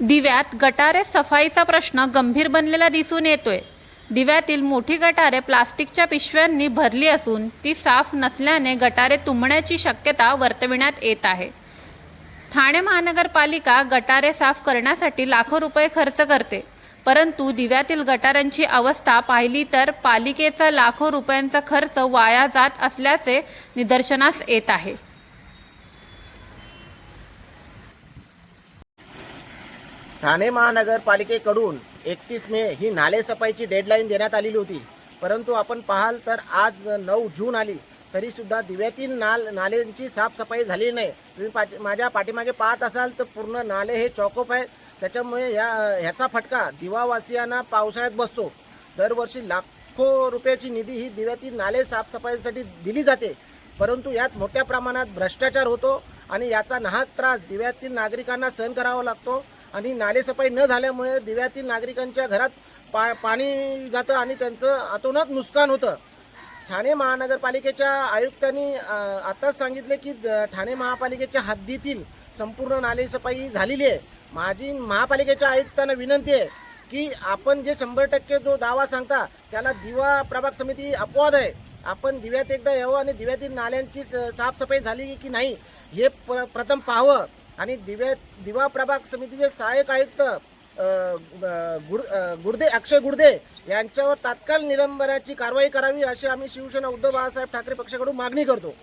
दिव्यात गटारे सफाईचा प्रश्न गंभीर बनलेला दिसून येतोय. दिव्यातील मोठी गटारे प्लास्टिकच्या पिशव्यांनी भरली असून ती साफ नसल्याने गटारे तुंबण्याची शक्यता वर्तविण्यात येत आहे. ठाणे महानगरपालिका गटारे साफ करण्यासाठी लाखो रुपये खर्च करते. परंतु दिव्यातील गटारांची अवस्था पाहिली तर पालिकेचा लाखो रुपयांचा खर्च वाया जात असल्याचे निदर्शनास येत आहे. ठाणे महानगरपालिकेकडून एकतीस मे ही नालेसफाईची डेडलाईन देण्यात आलेली होती. परंतु आपण पाहाल तर आज नऊ जून आली तरीसुद्धा दिव्यातील नाल नाल्यांची साफसफाई झाली नाही. तुम्ही पाठी माझ्या पाठीमागे पाहत असाल तर पूर्ण नाले हे चॉकअप आहेत. त्याच्यामुळे या ह्याचा फटका दिवावासियांना पावसाळ्यात बसतो. दरवर्षी लाखो रुपयाची निधी ही दिव्यातील नाले साफसफाईसाठी दिली जाते. परंतु यात मोठ्या प्रमाणात भ्रष्टाचार होतो आणि याचा नाहक त्रास दिव्यातील नागरिकांना सहन करावा लागतो. आणि नालेसफाई न झाल्यामुळे दिव्यातील नागरिकांच्या घरात पा पाणी जातं आणि त्यांचं अतोनात नुकसान होतं. ठाणे महानगरपालिकेच्या आयुक्तांनी आत्ताच आताच सांगितले की द- ठाणे महापालिकेच्या हद्दीतील संपूर्ण नालेसफाई झालेली आहे. माझी महापालिकेच्या आयुक्तांना विनंती आहे की आपण जे शंभर टक्के जो दावा सांगता त्याला दिवा प्रभाग समिती अपवाद आहे. आपण दिव्यात एकदा यावं आणि दिव्यातील नाल्यांची स- साफसफाई झाली की नाही हे प्र प्रथम पाहावं. आणि दिव्या दिवा प्रभाग समितीचे सहाय्यक आयुक्त गुड गुर्दे अक्षय गुर्दे यांच्यावर तात्काळ निलंबनाची कारवाई करावी अशी आम्ही शिवसेना उद्धव बाळासाहेब ठाकरे पक्षाकडून मागणी करतो.